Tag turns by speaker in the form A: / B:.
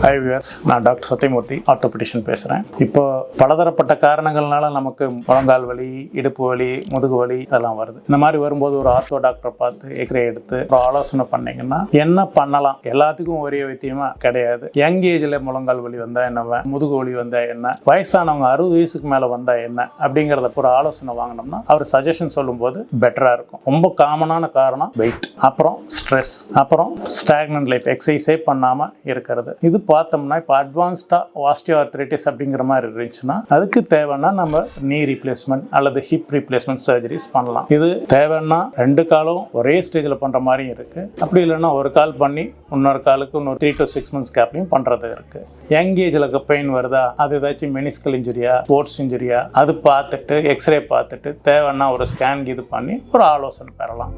A: Five years நான் doctor Sathyamurthy orthopaedician பேசுகிறேன் இப்போ பலதரப்பட்ட காரணங்கள்னால நமக்கு முழங்கால் வலி இடுப்பு வலி முதுகு வலி இதெல்லாம் வருது. இந்த மாதிரி வரும்போது ஒரு ஆர்த்தோ டாக்டரை பார்த்து எக்ஸ்ரே எடுத்து ஒரு ஆலோசனை பண்ணீங்கன்னா என்ன பண்ணலாம்? எல்லாத்துக்கும் ஒரே வைத்தியமா கிடையாது. யங் ஏஜில் முழங்கால் வலி வந்தால் என்ன முதுகு வலி வந்தால் என்ன? வயசானவங்க அறுபது வயசுக்கு மேலே வந்தால் என்ன? அப்படிங்கிறத ஒரு ஆலோசனை வாங்கினோம்னா அவர் சஜஷன் சொல்லும்போது பெட்டராக இருக்கும். ரொம்ப காமனான காரணம் வெயிட் அப்புறம் ஸ்ட்ரெஸ் அப்புறம் ஸ்டாக்னன்ட் லைஃப் எக்ஸசைஸே பண்ணாமல் இருக்கிறது. இது பார்த்தோம்னா இப்போ அட்வான்ஸ்டா ஆஸ்டியோஆர்த்ரைட்டிஸ் அப்படிங்கிற மாதிரி இருந்துச்சுன்னா அதுக்கு தேவைன்னா நம்ம நீ ரீப்ளேஸ்மெண்ட் அல்லது ஹிப் ரீப்ளேஸ்மெண்ட் சர்ஜரிஸ் பண்ணலாம். இது தேவைன்னா ரெண்டு காலும் ஒரே ஸ்டேஜில் பண்ணுற மாதிரியும் இருக்குது அப்படி இல்லைன்னா ஒரு கால் பண்ணி இன்னொரு காலுக்கு இன்னொரு த்ரீ டு சிக்ஸ் மந்த்ஸ் கேப்லையும் பண்ணுறது இருக்குது யங் ஏஜில் பெயின் வருதா? அது ஏதாச்சும் மெனிஸ்கல் இன்ஜுரியா ஸ்போர்ட்ஸ் இன்ஜுரியா அது பார்த்துட்டு எக்ஸ்ரே பார்த்துட்டு தேவைன்னா ஒரு ஸ்கேன் இது பண்ணி ஒரு ஆலோசனை பெறலாம்.